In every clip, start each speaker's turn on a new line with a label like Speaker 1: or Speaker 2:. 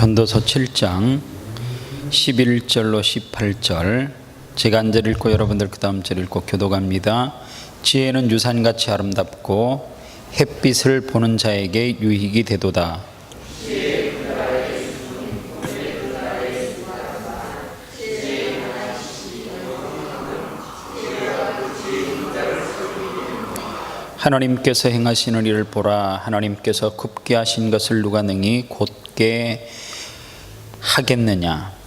Speaker 1: 전도서 7장 11절로 18절 제가 한 절 읽고 여러분들 그 다음 절 읽고 교도갑니다. 지혜는 유산같이 아름답고 햇빛을 보는 자에게 유익이 되도다. 하나님께서 행하시는 일을 보라 하나님께서 굽게 하신 것을 누가 능히 곧게 하겠느냐?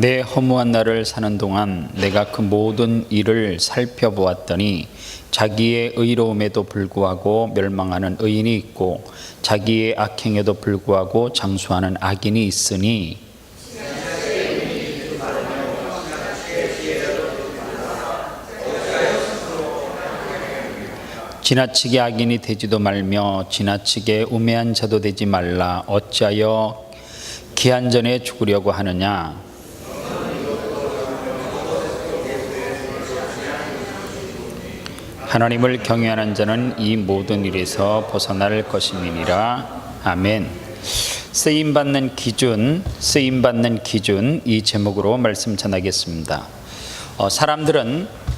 Speaker 1: 내 허무한 날을 사는 동안 내가 그 모든 일을 살펴보았더니 자기의 의로움에도 불구하고 멸망하는 의인이 있고 자기의 악행에도 불구하고 장수하는 악인이 있으니 지나치게 악인이 되지도 말며 지나치게 우매한 자도 되지 말라 어찌하여 기한 전에 죽으려고 하느냐 하나님을 경외하는 자는 이 모든 일에서 벗어날 것임이니라. 아멘. 쓰임 받는 기준, 쓰임 받는 기준 이 제목으로 말씀 전하겠습니다. 어, 사람들은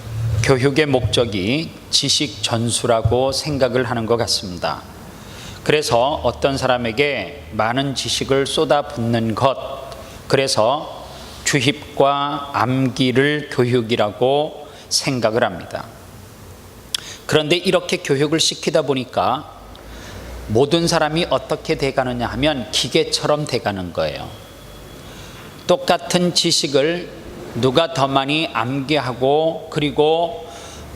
Speaker 1: 교육의 목적이 지식 전수라고 생각을 하는 것 같습니다. 그래서 어떤 사람에게 많은 지식을 쏟아붓는 것, 그래서 주입과 암기를 교육이라고 생각을 합니다. 그런데 이렇게 교육을 시키다 보니까 모든 사람이 어떻게 돼가느냐 하면 기계처럼 돼가는 거예요. 똑같은 지식을 누가 더 많이 암기하고 그리고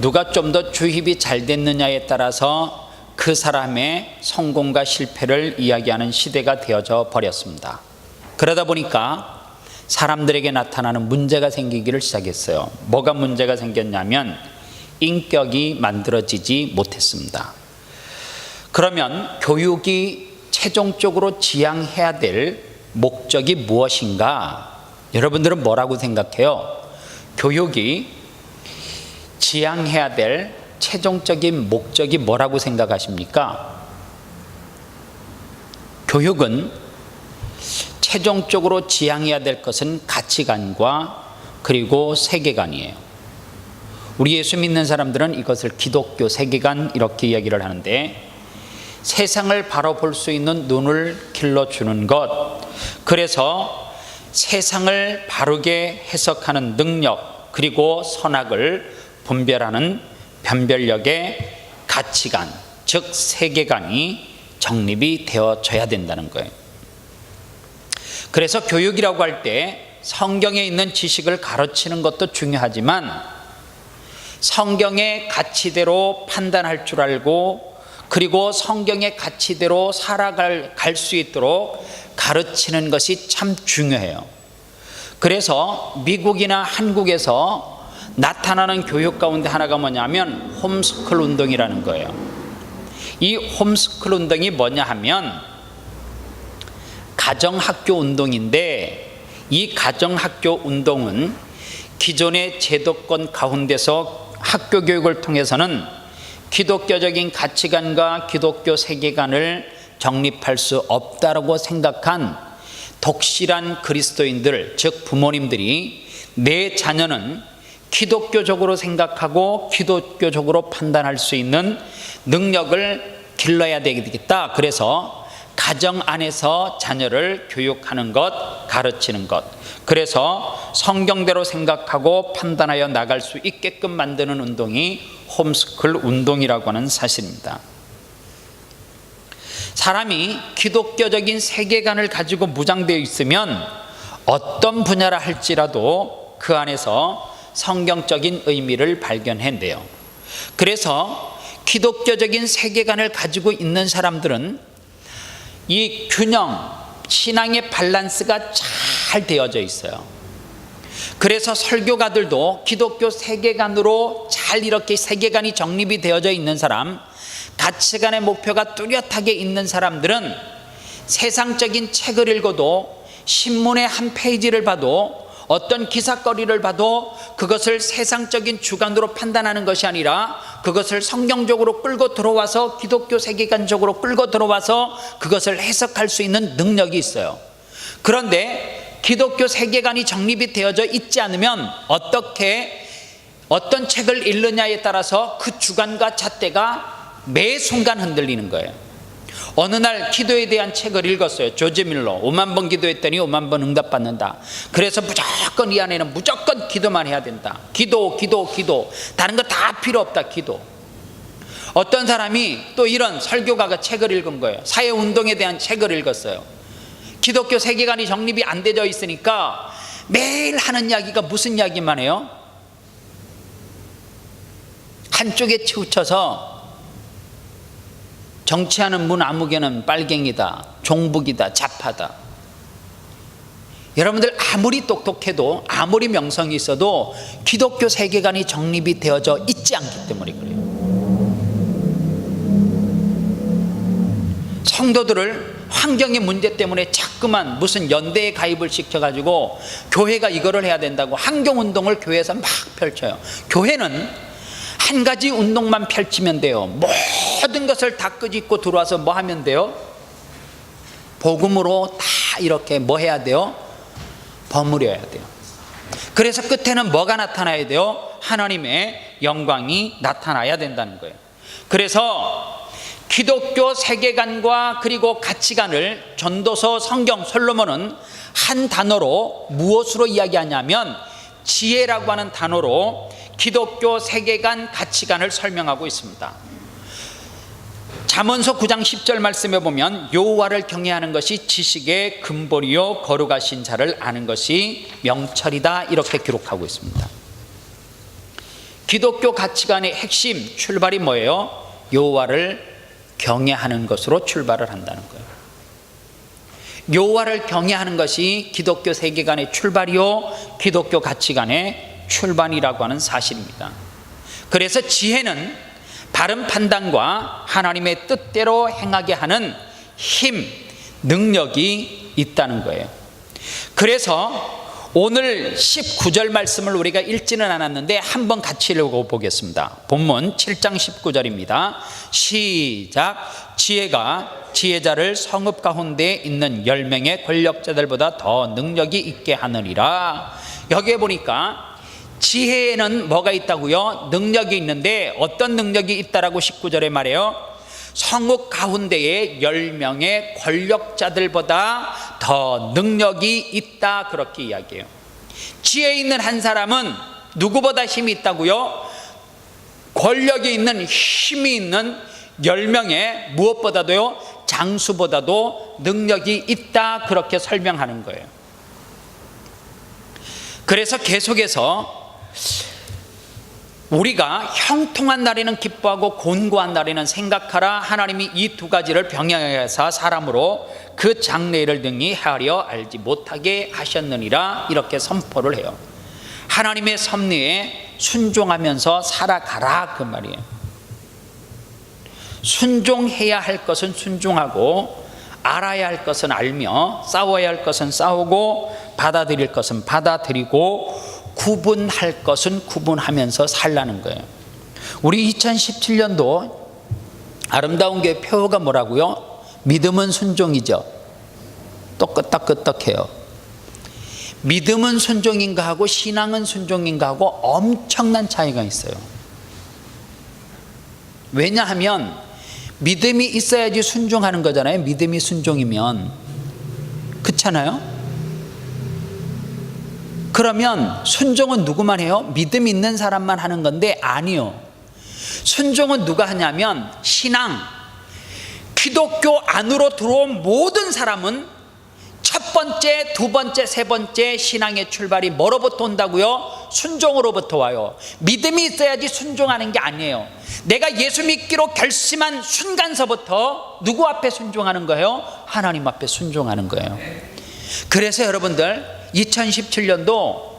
Speaker 1: 누가 좀 더 주입이 잘 됐느냐에 따라서 그 사람의 성공과 실패를 이야기하는 시대가 되어져 버렸습니다. 그러다 보니까 사람들에게 나타나는 문제가 생기기를 시작했어요. 뭐가 문제가 생겼냐면 인격이 만들어지지 못했습니다. 그러면 교육이 최종적으로 지향해야 될 목적이 무엇인가? 여러분들은 뭐라고 생각해요? 교육이 지향해야 될 최종적인 목적이 뭐라고 생각하십니까? 교육은 최종적으로 지향해야 될 것은 가치관과 그리고 세계관이에요. 우리 예수 믿는 사람들은 이것을 기독교 세계관 이렇게 이야기를 하는데 세상을 바로 볼 수 있는 눈을 길러주는 것 그래서 세상을 바르게 해석하는 능력 그리고 선악을 분별하는 변별력의 가치관 즉 세계관이 정립이 되어져야 된다는 거예요. 그래서 교육이라고 할 때 성경에 있는 지식을 가르치는 것도 중요하지만 성경의 가치대로 판단할 줄 알고 그리고 성경의 가치대로 살아갈 갈수 있도록 가르치는 것이 참 중요해요. 그래서 미국이나 한국에서 나타나는 교육 가운데 하나가 뭐냐면 홈스쿨 운동이라는 거예요. 이 홈스쿨 운동이 뭐냐 하면 가정학교 운동인데 이 가정학교 운동은 기존의 제도권 가운데서 학교 교육을 통해서는 기독교적인 가치관과 기독교 세계관을 정립할 수 없다라고 생각한 독실한 그리스도인들, 즉 부모님들이 내 자녀는 기독교적으로 생각하고 기독교적으로 판단할 수 있는 능력을 길러야 되겠다. 그래서 가정 안에서 자녀를 교육하는 것, 가르치는 것. 그래서 성경대로 생각하고 판단하여 나갈 수 있게끔 만드는 운동이 홈스쿨 운동이라고 하는 사실입니다. 사람이 기독교적인 세계관을 가지고 무장되어 있으면 어떤 분야라 할지라도 그 안에서 성경적인 의미를 발견한대요. 그래서 기독교적인 세계관을 가지고 있는 사람들은 이 균형, 신앙의 밸런스가 잘 되어져 있어요. 그래서 설교가들도 기독교 세계관으로 잘 이렇게 세계관이 정립이 되어져 있는 사람, 가치관의 목표가 뚜렷하게 있는 사람들은 세상적인 책을 읽어도 신문의 한 페이지를 봐도 어떤 기사거리를 봐도 그것을 세상적인 주관으로 판단하는 것이 아니라 그것을 성경적으로 끌고 들어와서 기독교 세계관적으로 끌고 들어와서 그것을 해석할 수 있는 능력이 있어요. 그런데 기독교 세계관이 정립이 되어져 있지 않으면 어떻게 어떤 책을 읽느냐에 따라서 그 주관과 잣대가 매 순간 흔들리는 거예요. 어느 날 기도에 대한 책을 읽었어요. 조지 밀러. 5만 번 기도했더니 5만 번 응답받는다. 그래서 무조건 이 안에는 무조건 기도만 해야 된다. 기도, 기도, 기도. 다른 거 다 필요 없다. 기도. 어떤 사람이 또 이런 설교가가 책을 읽은 거예요. 사회 운동에 대한 책을 읽었어요. 기독교 세계관이 정립이 안 되어 있으니까 매일 하는 이야기가 무슨 이야기만 해요? 한쪽에 치우쳐서 정치하는 문 아무개는 빨갱이다, 종북이다, 자파다. 여러분들 아무리 똑똑해도 아무리 명성이 있어도 기독교 세계관이 정립이 되어져 있지 않기 때문에 그래요. 성도들을 환경의 문제 때문에 자꾸만 무슨 연대에 가입을 시켜가지고 교회가 이거를 해야 된다고 환경운동을 교회에서 막 펼쳐요. 교회는 한 가지 운동만 펼치면 돼요. 모든 것을 다 끄집고 들어와서 뭐 하면 돼요? 복음으로 다 이렇게 뭐 해야 돼요? 버무려야 돼요. 그래서 끝에는 뭐가 나타나야 돼요? 하나님의 영광이 나타나야 된다는 거예요. 그래서 기독교 세계관과 그리고 가치관을 전도서 성경 솔로몬은 한 단어로 무엇으로 이야기하냐면 지혜라고 하는 단어로 기독교 세계관 가치관을 설명하고 있습니다. 잠언서 9장 10절 말씀에 보면 여호와를 경외하는 것이 지식의 근본이요 거룩하신 자를 아는 것이 명철이다 이렇게 기록하고 있습니다. 기독교 가치관의 핵심 출발이 뭐예요? 여호와를 경외하는 것으로 출발을 한다는 거예요. 여호와를 경외하는 것이 기독교 세계관의 출발이요 기독교 가치관의 출발이라고 하는 사실입니다. 그래서 지혜는 바른 판단과 하나님의 뜻대로 행하게 하는 힘, 능력이 있다는 거예요. 그래서 오늘 19절 말씀을 우리가 읽지는 않았는데 한번 같이 읽어보겠습니다. 본문 7장 19절입니다. 시작. 지혜가 지혜자를 성읍 가운데 있는 10명의 권력자들보다 더 능력이 있게 하느니라. 여기에 보니까 지혜에는 뭐가 있다고요? 능력이 있는데 어떤 능력이 있다라고 19절에 말해요? 성읍 가운데에 10명의 권력자들보다 더 능력이 있다 그렇게 이야기해요. 지혜 있는 한 사람은 누구보다 힘이 있다고요? 권력이 있는 힘이 있는 10명의 무엇보다도요? 장수보다도 능력이 있다 그렇게 설명하는 거예요. 그래서 계속해서 우리가 형통한 날에는 기뻐하고 곤고한 날에는 생각하라. 하나님이 이 두 가지를 병행하사 사람으로 그 장래를 등이 하려 알지 못하게 하셨느니라. 이렇게 선포를 해요. 하나님의 섭리에 순종하면서 살아가라. 그 말이에요. 순종해야 할 것은 순종하고 알아야 할 것은 알며 싸워야 할 것은 싸우고 받아들일 것은 받아들이고 구분할 것은 구분하면서 살라는 거예요. 우리 2017년도 아름다운 게 표가 뭐라고요? 믿음은 순종이죠. 또 끄떡끄떡해요. 믿음은 순종인가 하고 신앙은 순종인가 하고 엄청난 차이가 있어요. 왜냐하면 믿음이 있어야지 순종하는 거잖아요. 믿음이 순종이면. 그렇잖아요? 그러면 순종은 누구만 해요? 믿음 있는 사람만 하는 건데 아니요. 순종은 누가 하냐면 신앙, 기독교 안으로 들어온 모든 사람은 첫 번째, 두 번째, 세 번째 신앙의 출발이 뭐로부터 온다고요? 순종으로부터 와요. 믿음이 있어야지 순종하는 게 아니에요. 내가 예수 믿기로 결심한 순간서부터 누구 앞에 순종하는 거예요? 하나님 앞에 순종하는 거예요. 그래서 여러분들 2017년도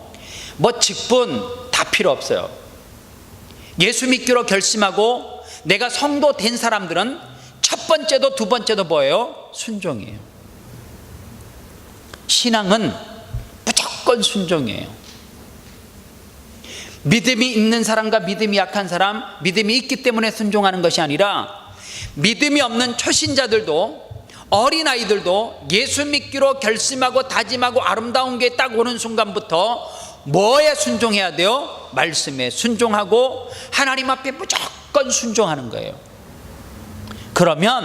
Speaker 1: 뭐 직분 다 필요 없어요. 예수 믿기로 결심하고 내가 성도 된 사람들은 첫 번째도 두 번째도 뭐예요? 순종이에요. 신앙은 무조건 순종이에요. 믿음이 있는 사람과 믿음이 약한 사람, 믿음이 있기 때문에 순종하는 것이 아니라 믿음이 없는 초신자들도 어린아이들도 예수 믿기로 결심하고 다짐하고 아름다운 게 딱 오는 순간부터 뭐에 순종해야 돼요? 말씀에 순종하고 하나님 앞에 무조건 순종하는 거예요. 그러면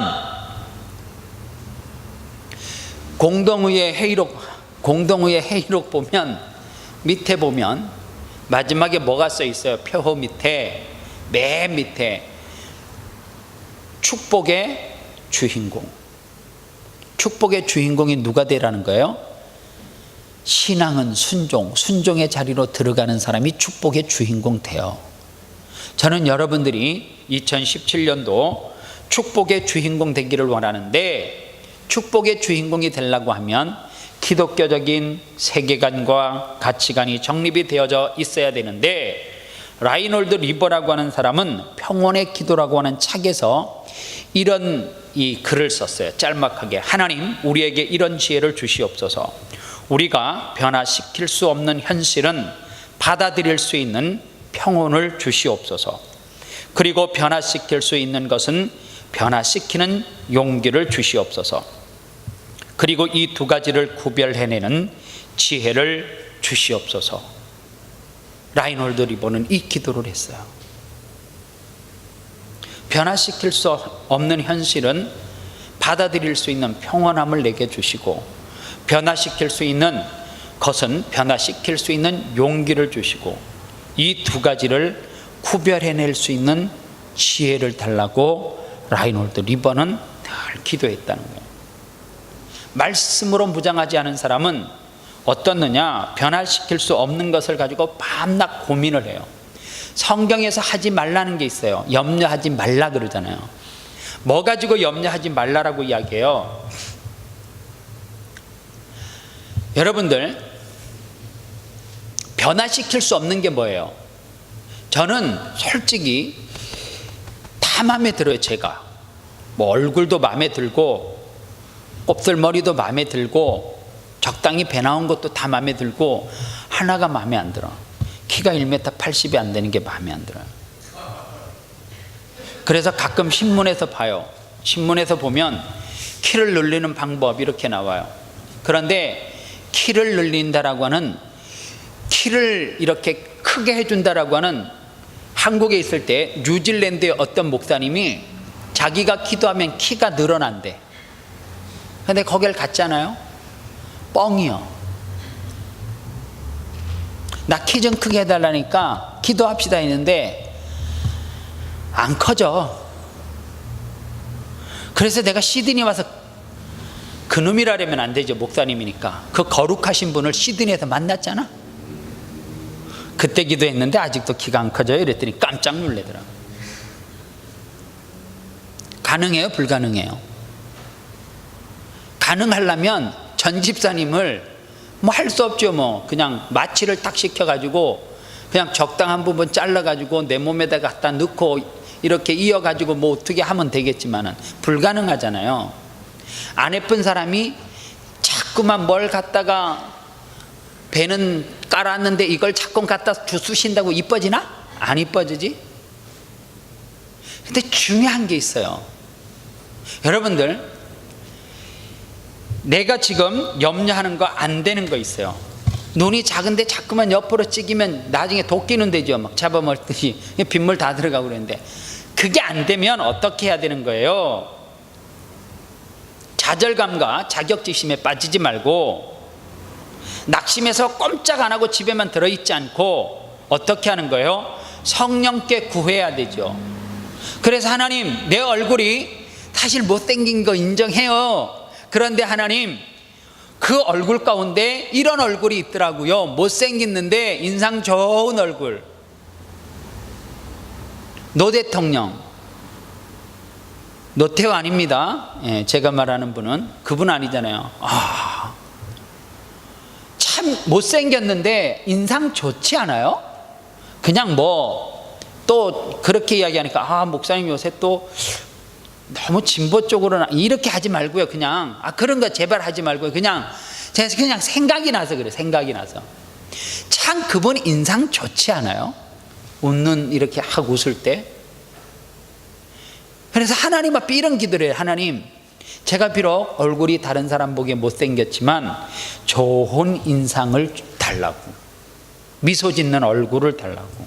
Speaker 1: 공동의회 회의록 공동의회 회의록 보면 밑에 보면 마지막에 뭐가 써 있어요? 표호 밑에 맨 밑에 축복의 주인공. 축복의 주인공이 누가 되라는 거예요? 신앙은 순종, 순종의 자리로 들어가는 사람이 축복의 주인공 돼요. 저는 여러분들이 2017년도 축복의 주인공 되기를 원하는데 축복의 주인공이 되려고 하면 기독교적인 세계관과 가치관이 정립이 되어져 있어야 되는데 라이놀드 리버라고 하는 사람은 평온의 기도라고 하는 책에서 이런 이 글을 썼어요. 짤막하게 하나님 우리에게 이런 지혜를 주시옵소서. 우리가 변화시킬 수 없는 현실은 받아들일 수 있는 평온을 주시옵소서. 그리고 변화시킬 수 있는 것은 변화시키는 용기를 주시옵소서. 그리고 이 두 가지를 구별해내는 지혜를 주시옵소서. 라이놀드 리버는 이 기도를 했어요. 변화시킬 수 없는 현실은 받아들일 수 있는 평온함을 내게 주시고 변화시킬 수 있는 것은 변화시킬 수 있는 용기를 주시고 이 두 가지를 구별해낼 수 있는 지혜를 달라고 라이놀드 리버는 늘 기도했다는 거예요. 말씀으로 무장하지 않은 사람은 어떻느냐 변화시킬 수 없는 것을 가지고 밤낮 고민을 해요. 성경에서 하지 말라는 게 있어요. 염려하지 말라 그러잖아요. 뭐 가지고 염려하지 말라라고 이야기해요. 여러분들 변화시킬 수 없는 게 뭐예요? 저는 솔직히 다 마음에 들어요. 제가 뭐 얼굴도 마음에 들고 곱슬머리도 마음에 들고 적당히 배 나온 것도 다 마음에 들고 하나가 마음에 안 들어. 키가 1m 80이 안 되는 게 마음에 안 들어요. 그래서 가끔 신문에서 봐요. 신문에서 보면 키를 늘리는 방법 이렇게 나와요. 그런데 키를 늘린다라고 하는 키를 이렇게 크게 해준다라고 하는 한국에 있을 때 뉴질랜드의 어떤 목사님이 자기가 기도하면 키가 늘어난대. 근데 거길 갔잖아요. 뻥이요. 나 키 좀 크게 해달라니까 기도합시다 했는데 안 커져. 그래서 내가 시드니 와서 그놈이라려면 안 되죠. 목사님이니까. 그 거룩하신 분을 시드니에서 만났잖아. 그때 기도했는데 아직도 키가 안 커져요. 이랬더니 깜짝 놀래더라고. 가능해요? 불가능해요? 가능하려면 전 집사님을 뭐 할 수 없죠 뭐 그냥 마취를 딱 시켜가지고 그냥 적당한 부분 잘라가지고 내 몸에다 갖다 넣고 이렇게 이어가지고 뭐 어떻게 하면 되겠지만은 불가능하잖아요 안 예쁜 사람이 자꾸만 뭘 갖다가 배는 깔았는데 이걸 자꾸 갖다 주수신다고 이뻐지나? 안 이뻐지지? 근데 중요한 게 있어요 여러분들 내가 지금 염려하는 거 안 되는 거 있어요. 눈이 작은데 자꾸만 옆으로 찍이면 나중에 도끼는 되죠. 막 잡아먹듯이 빗물 다 들어가고 그러는데 그게 안 되면 어떻게 해야 되는 거예요? 좌절감과 자격지심에 빠지지 말고 낙심해서 꼼짝 안 하고 집에만 들어있지 않고 어떻게 하는 거예요? 성령께 구해야 되죠. 그래서 하나님 내 얼굴이 사실 못생긴 거 인정해요. 그런데 하나님 그 얼굴 가운데 이런 얼굴이 있더라고요. 못생겼는데 인상 좋은 얼굴. 노 대통령. 노태우 아닙니다. 예, 제가 말하는 분은 그분 아니잖아요. 아, 참 못생겼는데 인상 좋지 않아요? 그냥 뭐 또 그렇게 이야기하니까 아 목사님 요새 또 너무 진보 쪽으로는 이렇게 하지 말고요. 그냥 아 그런 거 제발 하지 말고요. 그냥 그냥 생각이 나서 그래. 생각이 나서 참 그분 인상 좋지 않아요? 웃는 이렇게 하고 웃을 때. 그래서 하나님 앞에 이런 기도를 해요. 하나님, 제가 비록 얼굴이 다른 사람 보기에 못생겼지만 좋은 인상을 달라고. 미소 짓는 얼굴을 달라고.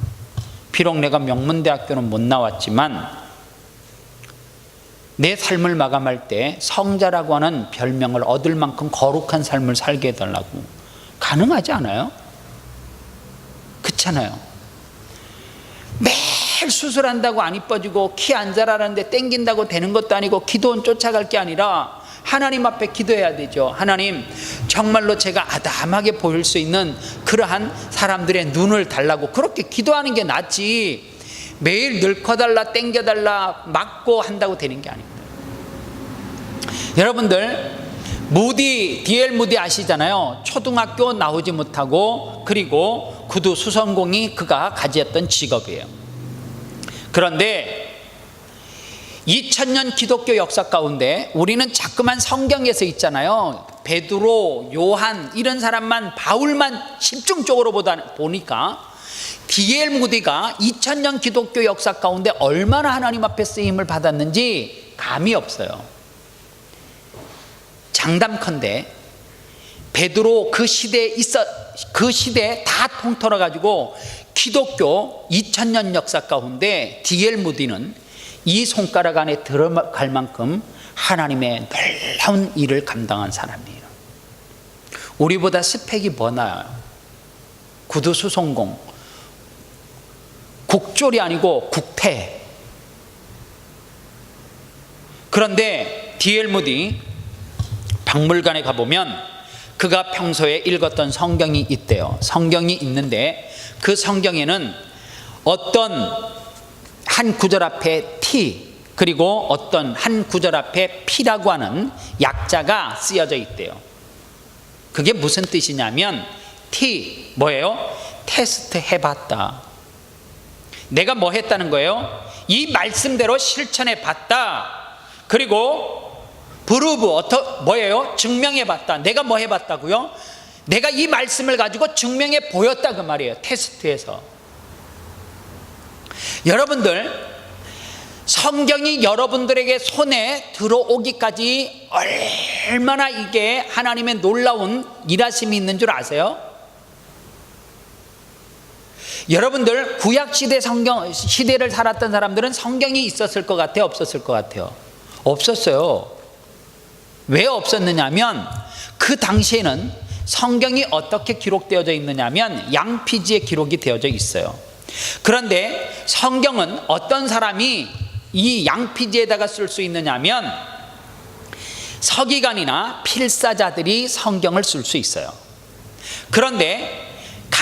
Speaker 1: 비록 내가 명문대학교는 못 나왔지만 내 삶을 마감할 때 성자라고 하는 별명을 얻을 만큼 거룩한 삶을 살게 해달라고. 가능하지 않아요? 그렇잖아요. 매일 수술한다고 안 이뻐지고 키 안 자라는데 땡긴다고 되는 것도 아니고 기도원 쫓아갈 게 아니라 하나님 앞에 기도해야 되죠. 하나님, 정말로 제가 아담하게 보일 수 있는 그러한 사람들의 눈을 달라고 그렇게 기도하는 게 낫지. 매일 늙어달라, 땡겨달라, 막고 한다고 되는 게 아닙니다. 여러분들, 무디, 디엘 무디 아시잖아요. 초등학교 나오지 못하고 그리고 구두 수성공이 그가 가지었던 직업이에요. 그런데 2000년 기독교 역사 가운데 우리는 자꾸만 성경에서 있잖아요. 베드로, 요한 이런 사람만 바울만 집중적으로 보다 보니까 디엘 무디가 2000년 기독교 역사 가운데 얼마나 하나님 앞에 쓰임을 받았는지 감이 없어요. 장담컨대 베드로 그 시대에 있어 그 시대에 다 통틀어 가지고 기독교 2000년 역사 가운데 디엘 무디는 이 손가락 안에 들어갈 만큼 하나님의 놀라운 일을 감당한 사람이에요. 우리보다 스펙이 뭐 나요? 구두 수송공, 국졸이 아니고 국태. 그런데 디엘 무디 박물관에 가보면 그가 평소에 읽었던 성경이 있대요. 성경이 있는데 그 성경에는 어떤 한 구절 앞에 T 그리고 어떤 한 구절 앞에 P라고 하는 약자가 쓰여져 있대요. 그게 무슨 뜻이냐면 T 뭐예요? 테스트 해봤다. 내가 뭐 했다는 거예요? 이 말씀대로 실천해 봤다. 그리고 브루브 어터 뭐예요? 증명해 봤다. 내가 뭐 해 봤다고요? 내가 이 말씀을 가지고 증명해 보였다 그 말이에요. 테스트에서. 여러분들 성경이 여러분들에게 손에 들어오기까지 얼마나 이게 하나님의 놀라운 일하심이 있는 줄 아세요? 여러분들 구약 시대 성경 시대를 살았던 사람들은 성경이 있었을 것 같아요, 없었을 것 같아요. 없었어요. 왜 없었느냐면 그 당시에는 성경이 어떻게 기록되어져 있느냐면 양피지에 기록이 되어져 있어요. 그런데 성경은 어떤 사람이 이 양피지에다가 쓸 수 있느냐면 서기관이나 필사자들이 성경을 쓸 수 있어요. 그런데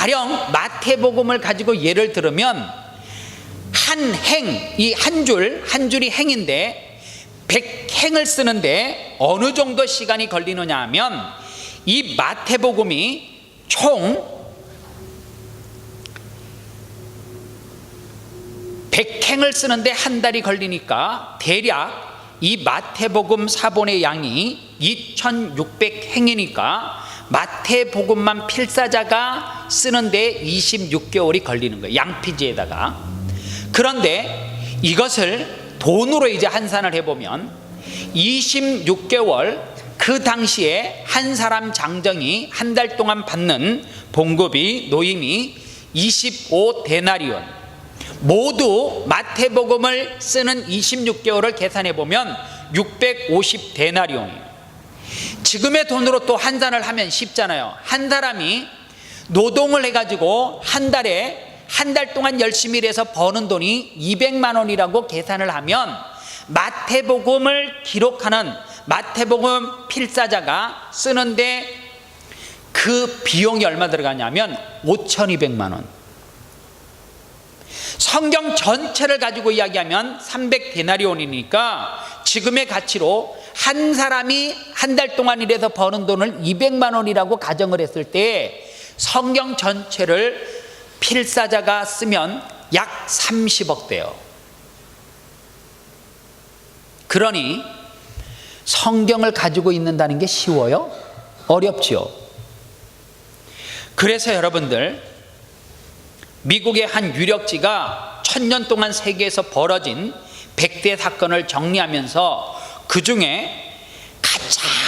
Speaker 1: 가령 마태복음을 가지고 예를 들으면 한 행, 이 한 줄, 한 줄이 행인데 백행을 쓰는데 어느 정도 시간이 걸리느냐 하면 이 마태복음이 총 100행을 쓰는데 한 달이 걸리니까 대략 이 마태복음 사본의 양이 2600행이니까 마태복음만 필사자가 쓰는데 26개월이 걸리는 거예요. 양피지에다가. 그런데 이것을 돈으로 이제 환산을 해보면 26개월 그 당시에 한 사람 장정이 한 달 동안 받는 봉급이 노임이 25데나리온 모두 마태복음을 쓰는 26개월을 계산해 보면 650데나리온이에요. 지금의 돈으로 또 환산을 하면 쉽잖아요. 한 사람이 노동을 해가지고 한 달에 한 달 동안 열심히 일해서 버는 돈이 200만 원이라고 계산을 하면 마태복음을 기록하는 마태복음 필사자가 쓰는데 그 비용이 얼마 들어가냐면 5,200만 원. 성경 전체를 가지고 이야기하면 300데나리온이니까 지금의 가치로 한 사람이 한 달 동안 일해서 버는 돈을 200만 원이라고 가정을 했을 때 성경 전체를 필사자가 쓰면 약 30억 대요. 그러니 성경을 가지고 있는다는 게 쉬워요? 어렵지요. 그래서 여러분들 미국의 한 유력지가 천년 동안 세계에서 벌어진 100대 사건을 정리하면서 그 중에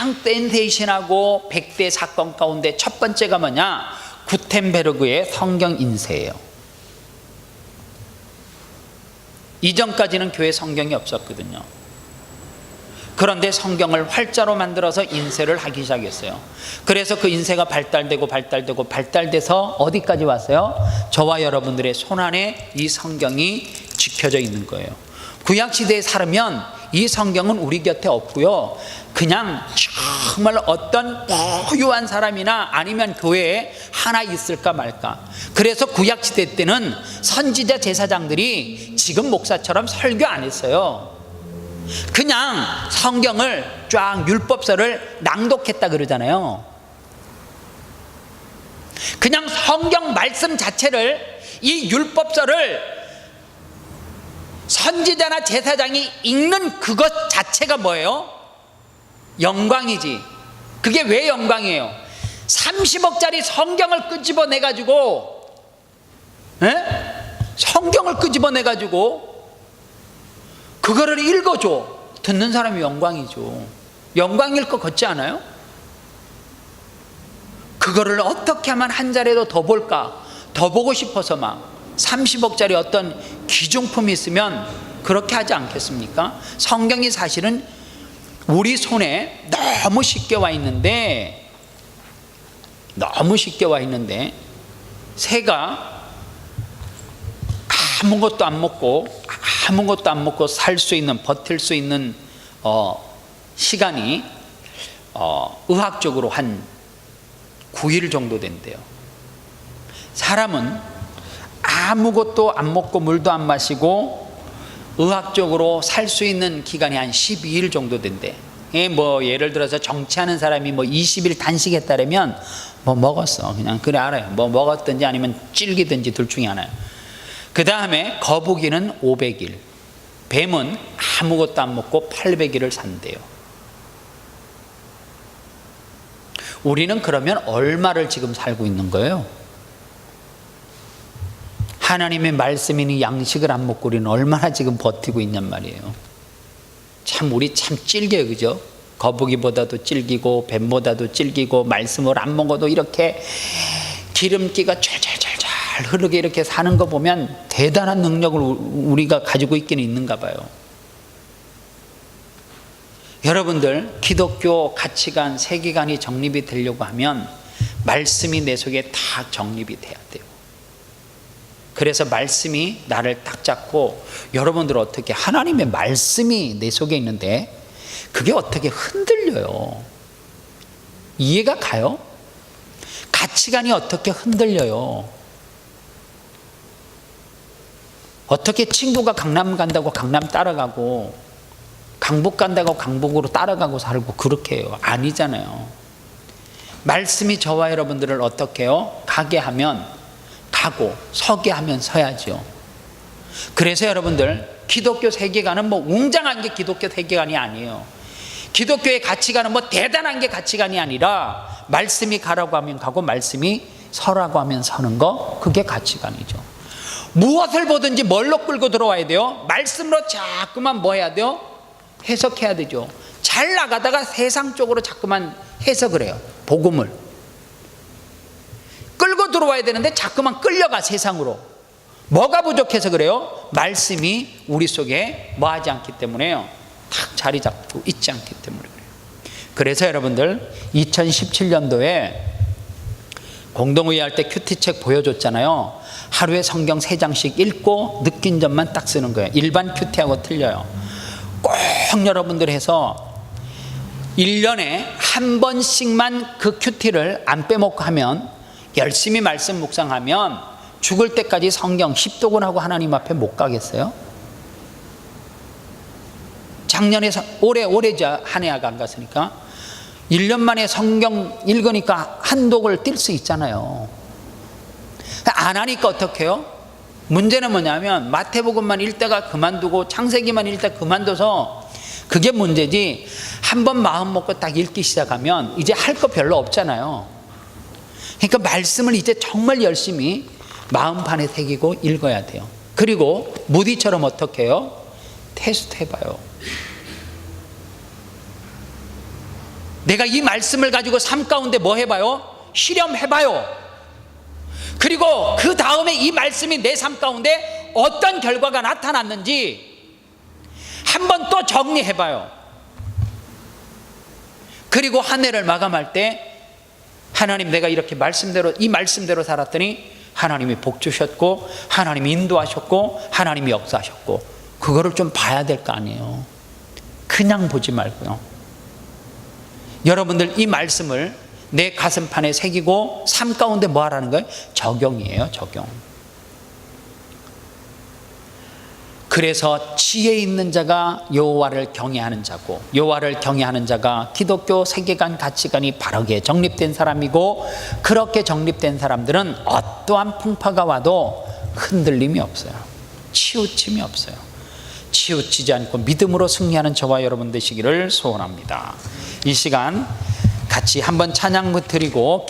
Speaker 1: 가장 센세이션하고 100대 사건 가운데 첫 번째가 뭐냐? 구텐베르그의 성경 인쇄예요. 이전까지는 교회 성경이 없었거든요. 그런데 성경을 활자로 만들어서 인쇄를 하기 시작했어요. 그래서 그 인쇄가 발달되고 발달되고 발달돼서 어디까지 왔어요? 저와 여러분들의 손안에 이 성경이 지켜져 있는 거예요. 구약 시대에 살면 이 성경은 우리 곁에 없고요. 그냥 정말 어떤 고유한 사람이나 아니면 교회에 하나 있을까 말까. 그래서 구약 시대 때는 선지자 제사장들이 지금 목사처럼 설교 안 했어요. 그냥 성경을 쫙 율법서를 낭독했다 그러잖아요. 그냥 성경 말씀 자체를 이 율법서를 선지자나 제사장이 읽는 그것 자체가 뭐예요? 영광이지. 그게 왜 영광이에요? 30억짜리 성경을 끄집어내 가지고 성경을 끄집어내 가지고 그거를 읽어 줘. 듣는 사람이 영광이죠. 영광일 것 같지 않아요? 그거를 어떻게 하면 한 자리도 더 볼까? 더 보고 싶어서 막 30억짜리 어떤 기중품이 있으면 그렇게 하지 않겠습니까? 성경이 사실은 우리 손에 너무 쉽게 와 있는데 너무 쉽게 와 있는데 새가 아무것도 안 먹고 아무것도 안 먹고 살 수 있는 버틸 수 있는 어, 시간이 어, 의학적으로 한 9일 정도 된대요. 사람은 아무것도 안 먹고 물도 안 마시고 의학적으로 살 수 있는 기간이 한 12일 정도 된대. 예, 뭐 예를 들어서 정치하는 사람이 뭐 20일 단식했다면 뭐 먹었어. 그냥 그래 알아요. 뭐 먹었든지 아니면 찔기든지 둘 중에 하나요. 그 다음에 거북이는 500일, 뱀은 아무것도 안 먹고 800일을 산대요. 우리는 그러면 얼마를 지금 살고 있는 거예요? 하나님의 말씀이니 양식을 안 먹고 우리는 얼마나 지금 버티고 있냔 말이에요. 참 우리 참 찔겨요, 그죠? 거북이보다도 찔기고 뱀보다도 찔기고 말씀을 안 먹어도 이렇게 기름기가 찰찰찰찰 흐르게 이렇게 사는 거 보면 대단한 능력을 우리가 가지고 있기는 있는가 봐요. 여러분들 기독교 가치관, 세계관이 정립이 되려고 하면 말씀이 내 속에 다 정립이 돼야 돼요. 그래서 말씀이 나를 딱 잡고 여러분들 어떻게 하나님의 말씀이 내 속에 있는데 그게 어떻게 흔들려요? 이해가 가요? 가치관이 어떻게 흔들려요? 어떻게 친구가 강남 간다고 강남 따라가고 강북 간다고 강북으로 따라가고 살고 그렇게 해요? 아니잖아요. 말씀이 저와 여러분들을 어떻게 해요? 가게 하면 가고 서게 하면 서 야죠. 그래서 여러분들 기독교 세계관은 뭐 웅장한 게 기독교 세계관이 아니에요. 기독교의 가치관은 뭐 대단한 게 가치관이 아니라 말씀이 가라고 하면 가고 말씀이 서라고 하면 서는 거 그게 가치관이죠. 무엇을 보든지 뭘로 끌고 들어와야 돼요? 말씀으로 자꾸만 뭐 해야 돼요? 해석해야 되죠. 잘 나가다가 세상 쪽으로 자꾸만 해석을 해요. 복음을. 끌고 들어와야 되는데 자꾸만 끌려가 세상으로. 뭐가 부족해서 그래요? 말씀이 우리 속에 뭐 하지 않기 때문에요. 탁 자리 잡고 있지 않기 때문에 그래요. 그래서 여러분들 2017년도에 공동회의 할 때 큐티책 보여줬잖아요. 하루에 성경 세 장씩 읽고 느낀 점만 딱 쓰는 거예요. 일반 큐티하고 틀려요. 꼭 여러분들 해서 1년에 한 번씩만 그 큐티를 안 빼먹고 하면 열심히 말씀 묵상하면 죽을 때까지 성경 10도군하고 하나님 앞에 못 가겠어요? 작년에 올해 올해자 한 해가 안 갔으니까 1년 만에 성경 읽으니까 한 독을 뛸 수 있잖아요. 안 하니까 어떡해요? 문제는 뭐냐면 마태복음만 읽다가 그만두고 창세기만 읽다 그만둬서 그게 문제지 한 번 마음 먹고 딱 읽기 시작하면 이제 할 거 별로 없잖아요. 그러니까 말씀을 이제 정말 열심히 마음판에 새기고 읽어야 돼요. 그리고 무디처럼 어떻게 해요? 테스트 해봐요. 내가 이 말씀을 가지고 삶 가운데 뭐 해봐요? 실험해봐요. 그리고 그 다음에 이 말씀이 내 삶 가운데 어떤 결과가 나타났는지 한번 또 정리해봐요. 그리고 한 해를 마감할 때 하나님 내가 이렇게 말씀대로 이 말씀대로 살았더니 하나님이 복 주셨고 하나님이 인도하셨고 하나님이 역사하셨고 그거를 좀 봐야 될 거 아니에요. 그냥 보지 말고요. 여러분들 이 말씀을 내 가슴판에 새기고 삶 가운데 뭐 하라는 거예요? 적용이에요, 적용. 그래서 지혜 있는 자가 여호와를 경외하는 자고 여호와를 경외하는 자가 기독교 세계관 가치관이 바르게 정립된 사람이고 그렇게 정립된 사람들은 어떠한 풍파가 와도 흔들림이 없어요. 치우침이 없어요. 치우치지 않고 믿음으로 승리하는 저와 여러분 되시기를 소원합니다. 이 시간 같이 한번 찬양 드리고